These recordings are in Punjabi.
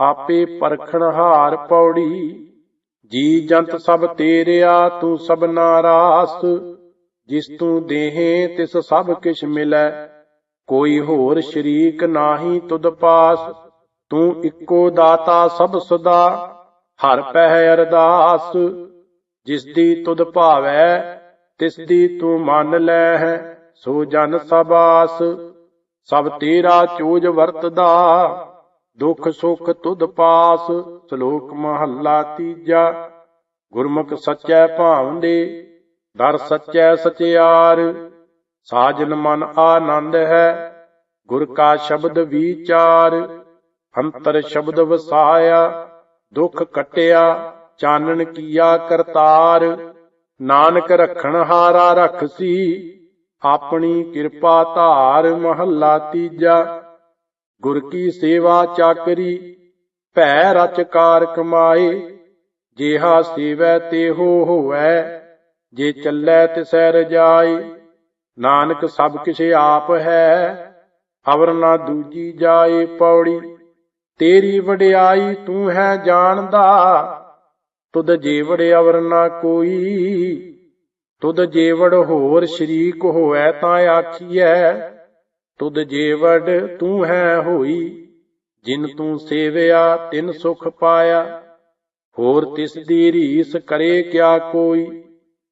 ਆਪੇ ਪਰਖਣ ਹਾਰ ਪੌੜੀ। ਜੀ ਜੰਤ ਸਭ ਤੇਰਿਆ, ਤੂੰ ਸਭਨਾ ਰਾਸ ਜਿਸ ਤੂੰ ਦੇਹੇ, ਤਿਸ ਸਭ ਕਿਛ ਮਿਲੈ। ਕੋਈ ਹੋਰ ਸ਼ਰੀਕ ਨਾਹੀ ਤੁਧ ਪਾਸ। ਤੂੰ ਇੱਕੋ ਦਾਤਾ ਸਭ ਸਦਾ, ਹਰ ਪਹਿ ਅਰਦਾਸ। ਜਿਸ ਦੀ ਤੁਧ ਭਾਵੈ, ਤਿਸ ਦੀ ਤੂੰ ਮੰਨ ਲੈ ਹੈ ਸੋ ਜਨ ਸਬਾਸ। ਸਭ ਤੇਰਾ ਚੋਜ ਵਰਤਦਾ। ਦੁਖ ਸੁਖ ਤੁਧ ਪਾਸ, ਸ਼ਲੋਕ ਮਹੱਲਾ ਤੀਜਾ। ਗੁਰਮੁਖ ਸੱਚੈ ਭਾਵੰਦੇ ਦਰ ਸੱਚੈ ਸਚਿਆਰ। ਸਾਜਨ ਮਨ ਆਨੰਦ ਹੈ, ਗੁਰ ਕਾ ਸ਼ਬਦ ਵਿਚਾਰ। ਅੰਤਰ ਸ਼ਬਦ ਵਸਾਇਆ, ਦੁਖ ਕਟਿਆ, ਚਾਨਣ ਕੀਆ ਕਰਤਾਰ। ਨਾਨਕ ਰਖਣ ਹਾਰਾ ਰਖਸੀ ਆਪਣੀ ਕਿਰਪਾ ਧਾਰ ਮਹੱਲਾ ਤੀਜਾ। ਗੁਰ ਕੀ ਸੇਵਾ ਚਾਕਰੀ, ਭੈ ਰਚਕਾਰ ਕਮਾਏ, ਜੇਹਾ ਸੇਵੈ ਤੇਹੋ ਹੋਵੈ ਜੇ ਚੱਲੈ ਤਿਸੈ ਰਜਾਈ ਨਾਨਕ ਸਭ ਕਿਸ਼ੇ ਆਪ ਹੈ ਅਵਰ ਨਾ ਦੂਜੀ ਜਾਏ ਪੌੜੀ, ਤੇਰੀ ਵਡਿਆਈ ਤੂੰ ਹੈ ਜਾਣਦਾ, ਤੁਧ ਜੀਵੜ ਅਵਰ ਨਾ ਕੋਈ, ਤੁਧ ਜੀਵੜ ਹੋਰ ਸ਼ਰੀਕ ਹੋਐ ਤਾਂ ਆਖੀਐ ਤੁਧ ਜੀਵੜ ਤੂੰ ਹੈ ਹੋਈ, ਜਿਨ ਤੂੰ ਸੇਵਿਆ ਤਿਨ ਸੁਖ ਪਾਇਆ। ਹੋਰ ਤਿਸ ਦੀ ਰੀਸ ਕਰੇ ਕਿਆ ਕੋਈ,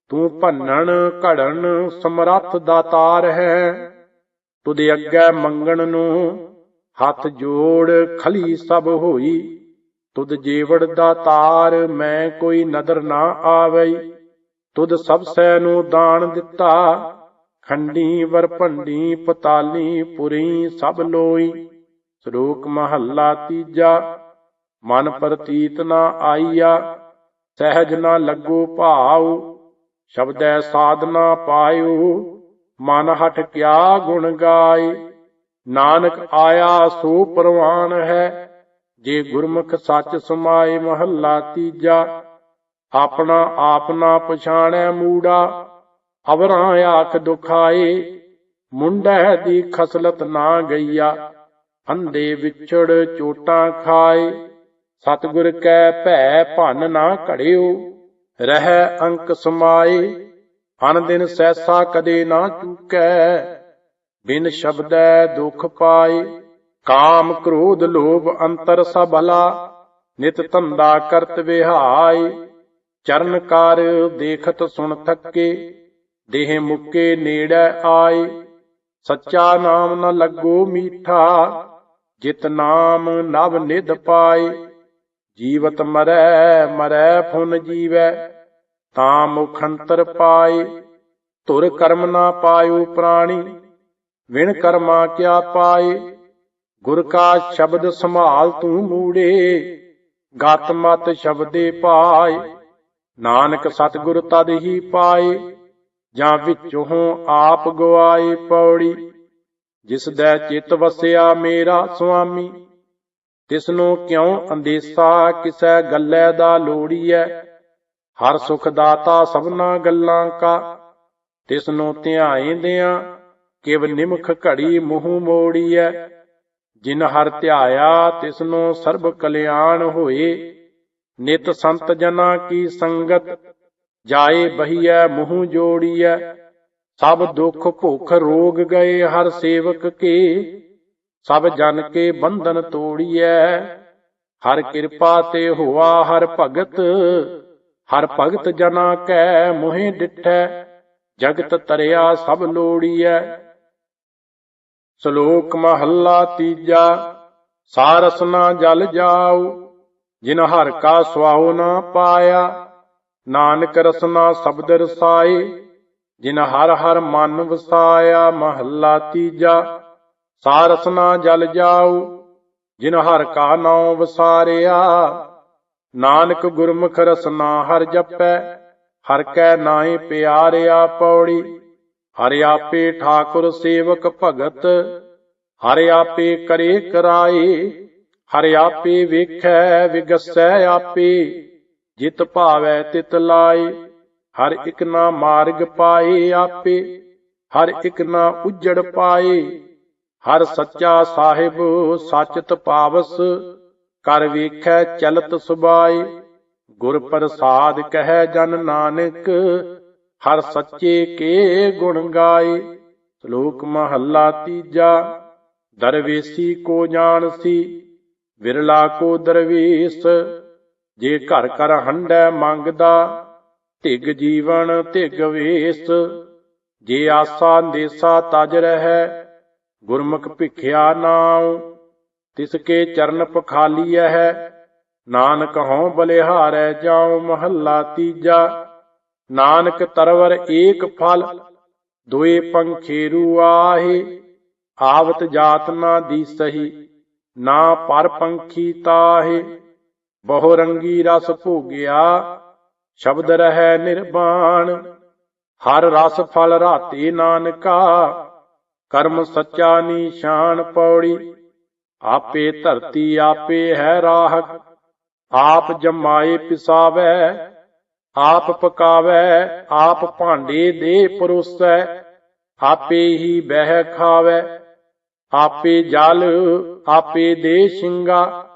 ਤੂੰ ਭੰਨਣ ਘੜਨ ਸਮਰੱਥ ਦਾਤਾਰ ਹੈ। ਤੁਧ ਅੱਗੇ ਮੰਗਣ ਨੂੰ ਹੱਥ ਜੋੜ ਖਲੀ ਸਭ ਹੋਈ, ਤੁਧ ਜੀਵੜ ਦਾ ਤਾਰ ਮੈਂ ਕੋਈ ਨਦਰ ਨਾ ਆਵਈ। ਤੁਧ ਸਭ ਸੈ ਨੂੰ ਦਾਨ ਦਿੱਤਾ ਖੰਡੀ ਵਰਪੰਡੀ ਪਤਾਲੀ ਪੁਰੀ ਸਭ ਲੋਈ। ਸ਼ਲੋਕ ਮਹੱਲਾ ਤੀਜਾ, ਮਨ ਪ੍ਰਤੀਤ ਨਾ ਆਈਆ, ਸਹਿਜ ਨਾ ਲੱਗੋ ਭਾਉ, ਸ਼ਬਦੈ ਸਾਧਨਾ ਪਾਇਓ ਮਨ ਹਟ ਕਿਆ ਗੁਣ ਗਾਏ। ਨਾਨਕ ਆਇਆ ਸੋ ਪ੍ਰਵਾਨ ਹੈ, ਜੇ ਗੁਰਮੁਖ ਸੱਚ ਸਮਾਏ ਮਹੱਲਾ ਤੀਜਾ, ਆਪਣਾ ਆਪ ਨਾ ਪਛਾਣੈ ਮੂੜਾ। ਅਵਰਾਂ ਆਖ ਦੁਖਾਏ ਮੁੰਡੈ ਦੀ ਖਸਲਤ ਨਾ ਗਈਆ। ਅੰਦੇ ਵਿਛੜ ਚੋਟਾਂ ਖਾਏ ਸਤਿਗੁਰ ਕੈ ਭੈ ਭਨ ਨਾ ਘੜਿਓ। ਰਹਿ ਅੰਕ ਸਮਾਏ ਅਨ ਦਿਨ ਸੈਸਾ ਕਦੇ ਨਾ ਚੁਕੈ। ਬਿਨ ਸ਼ਬਦੈ ਦੁਖ ਪਾਏ ਕਾਮ ਕ੍ਰੋਧ ਲੋਭ ਅੰਤਰ ਸਭਲਾ ਨਿਤ ਧੰਦਾ ਕਰਤ ਵਿਹਾਈ, ਚਰਨ ਕਰ ਦੇਖਤ ਸੁਣ ਥੱਕੇ। ਦੇਹ ਮੁੱਕੇ ਨੇੜੇ ਆਏ। ਸੱਚਾ ਨਾਮ ਨ ਲੱਗੋ ਮੀਠਾ, ਜਿਤ ਨਾਮ ਨਵ ਨਿਧ ਪਾਏ। ਜੀਵਤ ਮਰੈ ਮਰੈ ਫੁਨ ਜੀਵੈ, ਤਾਂ ਮੁਖੰਤਰ ਪਾਏ। ਧੁਰ ਕਰਮ ਨਾ ਪਾਇਓ ਪ੍ਰਾਣੀ, ਵਿਣ ਕਰਮਾ ਕਿਆ ਪਾਏ। ਗੁਰ ਕਾ ਸ਼ਬਦ ਸੰਭਾਲ ਤੂੰ ਮੂੜੇ, ਗਤ ਮਤ ਸ਼ਬਦੇ ਪਾਏ। ਨਾਨਕ ਸਤਿਗੁਰ ਤਦ ਹੀ ਪਾਏ। ਜਾਂ ਵਿੱਚੋਂ ਆਪ ਗਵਾਏ ਪੌੜੀ, ਜਿਸ ਦਾ ਚਿਤ ਵਸਿਆ ਮੇਰਾ ਸੁਆਮੀ। ਤਿਸ ਨੂੰ ਕਿਉ ਅੰਦੇਸਾ ਕਿਸੈ ਗੱਲੇ ਦਾ ਲੋੜੀਐ? ਹਰ ਸੁਖ ਦਾਤਾ ਸਭਨਾ ਗੱਲਾਂ ਕਾ। ਤਿਸ ਨੂੰ ਧਿਆਇਂਦਿਆਂ ਕਿਵ ਨਿਮਖ ਘੜੀ ਮੂੰਹ ਮੋੜੀਐ। ਜਿਨ ਹਰ ਧਿਆਇਆ ਤਿਸ ਨੂੰ ਸਰਬ ਕਲਿਆਣ ਹੋਏ। ਨਿਤ ਸੰਤ ਜਨਾ ਕੀ ਸੰਗਤ ਜਾਏ ਬਹੀਐ, ਮੂੰਹ ਜੋੜੀਐ। ਸਭ ਦੁੱਖ ਭੁੱਖ ਰੋਗ ਗਏ ਹਰ ਸੇਵਕ ਕੇ। ਸਭ ਜਨ ਕੇ ਬੰਧਨ ਤੋੜੀਐ। ਹਰ ਕਿਰਪਾ ਤੇ ਹੋਆ ਹਰ ਭਗਤ। ਹਰ ਭਗਤ ਜਨਾ ਕੈ ਮੋਹਿ ਡਿਠੈ। ਜਗਤ ਤਰਿਆ ਸਭ ਲੋੜੀਐ। ਸ਼ਲੋਕ ਮਹੱਲਾ ਤੀਜਾ, ਸਾਰਸ ਨਾ ਜਲ ਜਾਉ। ਜਿਨ ਹਰ ਕਾ ਸੁਆਉ ਨਾ ਪਾਇਆ। ਨਾਨਕ ਰਸਨਾ ਸ਼ਬਦ ਰਸਾਏ, ਜਿਨ ਹਰ ਹਰ ਮਨ ਵਸਾਇਆ ਮਹੱਲਾ ਤੀਜਾ। ਸਾਰਸ ਨਾ ਜਲ ਜਾਉ, ਜਿਨ ਹਰ ਕਾ ਨਾਉ ਵਸਾਰਿਆ। ਨਾਨਕ ਗੁਰਮੁਖ ਰਸਨਾ ਹਰ ਜਪੈ, ਹਰ ਕੈ ਨਾਏ ਪਿਆਰਿਆ ਪੌੜੀ। ਹਰ ਆਪੇ ਠਾਕੁਰ ਸੇਵਕ ਭਗਤ, ਹਰ ਆਪੇ ਕਰੇ ਕਰਾਏ। ਹਰ ਆਪੇ ਵੇਖੈ, ਵਿਗਸੈ ਆਪੇ। ਜਿਤ ਭਾਵੈ ਤਿਤ ਲਾਏ, ਹਰ ਇਕ ਨਾ ਮਾਰਗ ਪਾਏ ਆਪੇ, ਹਰ ਇਕ ਨਾ ਉਜੜ ਪਾਏ। ਹਰ ਸੱਚਾ ਸਾਹਿਬ ਸਚਤ ਪਾਵਸ, ਕਰ ਵੇਖੈ ਚਲਤ ਸੁਬਾਈ ਗੁਰ ਪ੍ਰਸਾਦ ਕਹਿ ਜਨ ਨਾਨਕ, ਹਰ ਸੱਚੇ ਕੇ ਗੁਣ ਗਾਏ। ਸ਼ਲੋਕ ਮਹੱਲਾ ਤੀਜਾ, ਦਰਵੇਸੀ ਕੋ ਜਾਣਸੀ, ਵਿਰਲਾ ਕੋ ਦਰਵੇਸ ਜੇ ਘਰ ਘਰ ਹੰਡੈ ਮੰਗਦਾ ਧਿਗ ਜੀਵਨ ਧਿਗ ਵੇਸ। ਜੇ ਆਸਾ ਦੇਸਾ ਤਜ ਰਹਿ, ਗੁਰਮੁਖ ਭਿਖਿਆ ਨਾਉ। ਤਿਸ ਕੇ ਚਰਨ ਪਖਾਲੀਐ ਹੈ ਨਾਨਕ ਹਉ ਬਲਿਹਾਰੈ ਜਾਉ ਮਹੱਲਾ ਤੀਜਾ। ਨਾਨਕ ਤਰਵਰ ਏਕ ਫਲ, ਦੋਏ ਪੰਖੇਰੂ ਆਹੇ। ਆਵਤ ਜਾਤ ਨਾ ਦੀ ਸਹੀ, ਨਾ ਪਰ ਪੰਖੀ ਤਾਹੇ। ਬਹੁ ਰੰਗੀ ਰਸ ਭੋਗਿਆ, ਸ਼ਬਦ ਰਹਿ ਨਿਰਵਾਣ ਹਰ ਰਸ ਫਲ ਰਾਤੇ ਨਾਨਕਾ, ਕਰਮ ਸੱਚਾ ਨੀਸ਼ਾਨ ਪੌੜੀ। ਆਪੇ ਧਰਤੀ ਆਪੇ ਹੈ ਰਾਹਕ, ਆਪ ਜਮਾਏ ਪਿਸਾਵੈ, ਆਪ ਪਕਾਵੈ, ਆਪ ਭਾਂਡੇ ਦੇ ਪਰੋਸੈ। ਆਪੇ ਹੀ ਬਹਿ ਖਾਵੈ, ਆਪੇ ਜਲ, ਆਪੇ ਦੇ ਸ਼ਿੰਗਾ।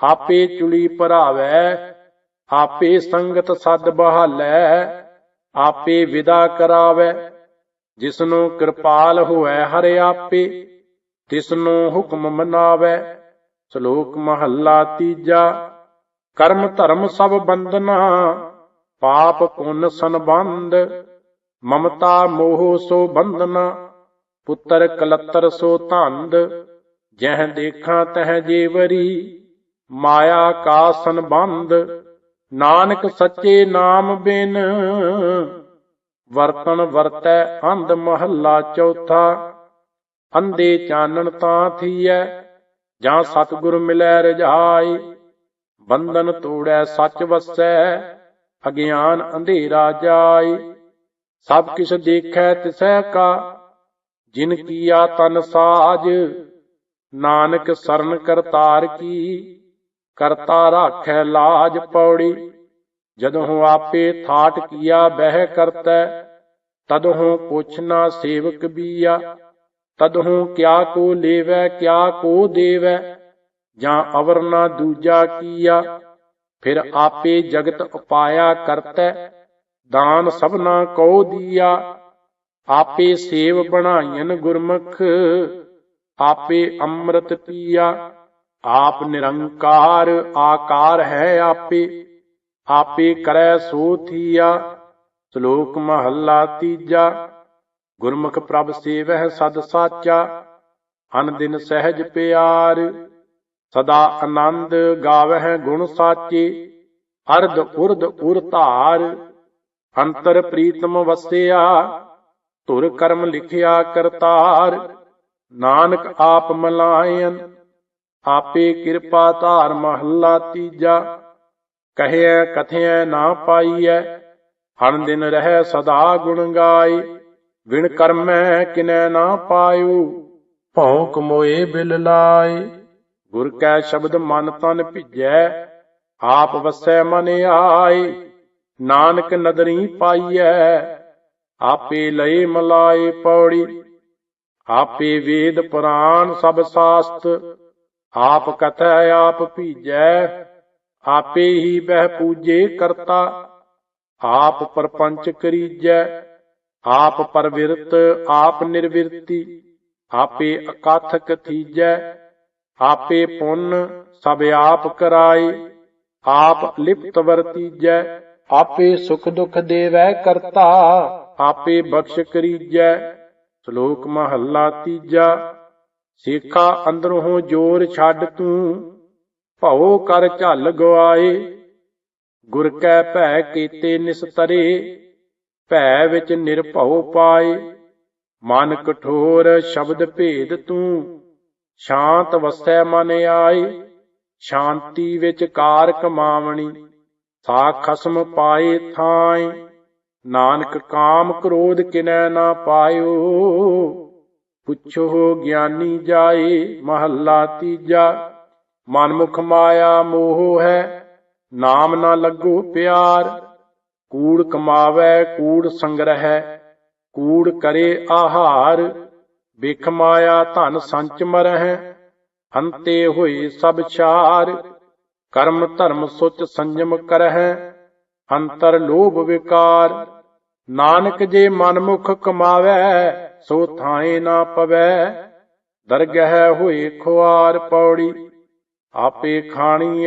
ਆਪੇ ਚੁਲੀ ਭਰਾਵੈ, ਆਪੇ ਸੰਗਤ ਸਦ ਬਹਾਲੈ, ਆਪੇ ਵਿਦਾ ਕਰਾਵੈ। ਜਿਸਨੂੰ ਕਿਰਪਾਲ ਹੋਐ ਹਰਿ ਆਪੇ, ਤਿਸਨੂੰ ਹੁਕਮ ਮਨਾਵੈ। ਸ਼ਲੋਕ ਮਹੱਲਾ ਤੀਜਾ, ਕਰਮ ਧਰਮ ਸਭ ਬੰਧਨਾ, ਪਾਪ ਪੁੰਨ ਸੰਬੰਧ, ਮਮਤਾ ਮੋਹ ਸੋ ਬੰਧਨਾ, ਪੁੱਤਰ ਕਲੱਤਰ ਸੋ ਧੰਦ, ਜਹ ਦੇਖਾਂ ਤਹ ਜੀਵਰੀ ਮਾਇਆ ਕਾ ਸੰਬੰਧ, ਨਾਨਕ ਸੱਚੇ ਨਾਮ ਬਿਨ। ਵਰਤਨ ਵਰਤੈ ਅੰਧ ਮਹੱਲਾ ਚੌਥਾ ਅੰਦੇ ਚਾਨਣ ਤਾਂ ਥੀਐ, ਜਾਂ ਸਤਿਗੁਰ ਮਿਲੈ ਰਜਾਈ। ਬੰਧਨ ਤੋੜੈ ਸੱਚ ਵਸੈ, ਅਗਿਆਨ ਅੰਧੇਰਾ ਜਾਈ। ਸਭ ਕਿਛ ਦੇਖੈ ਤਿਸੈ ਕਾ, ਜਿਨ ਕੀਆ ਤਨ ਸਾਜ, ਨਾਨਕ ਸਰਨ ਕਰਤਾਰ ਕੀ। ਕਰਤਾ ਰਾਖੈ ਲਾਜ ਪੌੜੀ। ਜਦੋਂ ਆਪੇ ਥਾਟ ਕੀਆ, ਬਹਿ ਕਰਤੈ ਤਦਹੁ ਪੁੱਛਣਾ ਸੇਵਕ ਬੀਆ। ਤਦੋਂ ਕਿਆ ਕੋ ਲੇਵੈ, ਕਿਆ ਕੋ ਦੇਵੈ, ਜਾਂ ਅਵਰ ਨਾ ਦੂਜਾ ਕੀਆ। ਫਿਰ ਆਪੇ ਜਗਤ ਉਪਾਇਆ ਕਰਤੈ, ਦਾਨ ਸਭਨਾ ਕੋ ਦੀਆ। ਆਪੇ ਸੇਵ ਬਣਾਈਨ ਗੁਰਮੁਖ, ਆਪੇ ਅੰਮ੍ਰਿਤ ਪੀਆ। ਆਪ ਨਿਰੰਕਾਰ ਆਕਾਰ ਹੈ ਆਪੇ ਆਪੇ ਕਰੈ ਸੋ ਥੀਆ ਸ਼ਲੋਕ ਮਹੱਲਾ ਤੀਜਾ, ਗੁਰਮੁਖ ਪ੍ਰਭ ਸੇਵਹਿ ਸਦ ਸਾਚਾ, ਅਨ ਦਿਨ ਸਹਿਜ ਪਿਆਰ, ਸਦਾ ਆਨੰਦ ਗਾਵਹਿ ਗੁਣ ਸਾਚੇ, ਅਰਧ ਉਰਧ ਉਰ ਧਾਰ, ਅੰਤਰ ਪ੍ਰੀਤਮ ਵਸਿਆ, ਧੁਰ ਕਰਮ ਲਿਖਿਆ ਕਰਤਾਰ, ਨਾਨਕ ਆਪ ਮਲਾਇਨ ਆਪੇ ਕਿਰਪਾ ਧਾਰ ਮਹੱਲਾ ਤੀਜਾ। ਕਹਿਐ ਕਥਿਐ ਨਾ ਪਾਈਐ ਹਣ ਦਿਨ ਰਹਿ ਸਦਾ ਗੁਣ ਗਾਏ। ਵਿਣ ਕਰਮੈ ਕਿਨੈ ਨਾ ਪਾਇਓ ਭਉ ਕਮੋਏ ਬਿਲ ਲਾਏ। ਗੁਰ ਕੈ ਸ਼ਬਦ ਮਨ ਤਨ ਭਿਜੈ, ਆਪ ਵਸੈ ਮਨ ਆਏ। ਨਾਨਕ ਨਦਰੀ ਪਾਈਐ, ਆਪੇ ਲਏ ਮਲਾਏ ਪੌੜੀ। ਆਪੇ ਵੇਦ ਪੁਰਾਣ ਸਭ ਸਾਸਤ ਆਪ ਕਥੈ, ਆਪ ਭੀਜੈ, ਆਪੇ ਹੀ ਬਹਿ ਪੂਜੇ ਕਰਤਾ। ਆਪ ਪਰਪੰਚ ਕਰੀਜੈ, ਆਪ ਪਰਵਿਰਤ, ਆਪ ਨਿਰਵਿਰਤੀ, ਆਪੇ ਅਕਾਥ ਕਥੀਜੈ ਆਪੇ ਪੁੰਨ ਸਭ ਆਪ ਕਰਾਏ, ਆਪ ਲਿਪਤ ਵਰਤੀਜੈ, ਆਪੇ ਸੁਖ ਦੁਖ ਦੇਵੈ ਕਰਤਾ, ਆਪੇ ਬਖਸ਼ ਕਰੀਜੈ, ਸ਼ਲੋਕ ਮਹੱਲਾ ਤੀਜਾ। ਸੇਖਾ ਅੰਦਰੋਂ ਜੋਰ ਛੱਡ ਤੂੰ, ਭਉ ਕਰ ਝੱਲ ਗਵਾਏ। ਗੁਰ ਕੈ ਭੈ ਕੀਤੇ ਨਿਸਤਰੇ ਭੈ ਵਿੱਚ ਨਿਰਭਉ ਪਾਏ। ਮਨ ਕਠੋਰ ਸ਼ਬਦ ਭੇਦ ਤੂੰ, ਸ਼ਾਂਤ ਵਸੈ ਮਨ ਆਏ। ਸ਼ਾਂਤੀ ਵਿੱਚ ਕਾਰ ਕਮਾਵਣੀ, ਸਾ ਖਸਮ ਪਾਏ ਥਾਈ ਨਾਨਕ ਕਾਮ ਕ੍ਰੋਧ ਕਿਨੈ ਨਾ ਪਾਇਓ। ਪੁੱਛੋ ਗਿਆਨੀ ਜਾਏ, ਮਹੱਲਾ ਤੀਜਾ। ਮਨਮੁਖ ਮਾਇਆ ਮੋਹ ਹੈ, ਨਾਮ ਨਾ ਲੱਗੋ ਪਿਆਰ। ਕੂੜ ਕਮਾਵੇ, ਕੂੜ ਸੰਗ੍ਰਹਿ, ਕੂੜ ਕਰੇ ਆਹਾਰ। ਬਿਖ ਮਾਇਆ ਧਨ ਸੰਚ ਮਰਹਿ, ਅੰਤੇ ਹੋਏ ਸਭ ਛਾਰ। ਕਰਮ ਧਰਮ ਸੁਚ ਸੰਜਮ ਕਰਹਿ, ਅੰਤਰ ਲੋਭ ਵਿਕਾਰ। ਨਾਨਕ ਜੇ ਮਨਮੁਖ ਕਮਾਵੈ ਸੋ ਥਾਏ ਨਾ ਪਵੈ। ਦਰਗਹਿ ਹੋਏ ਖੁਆਰ ਪੌੜੀ ਆਪੇ ਖਾਣੀ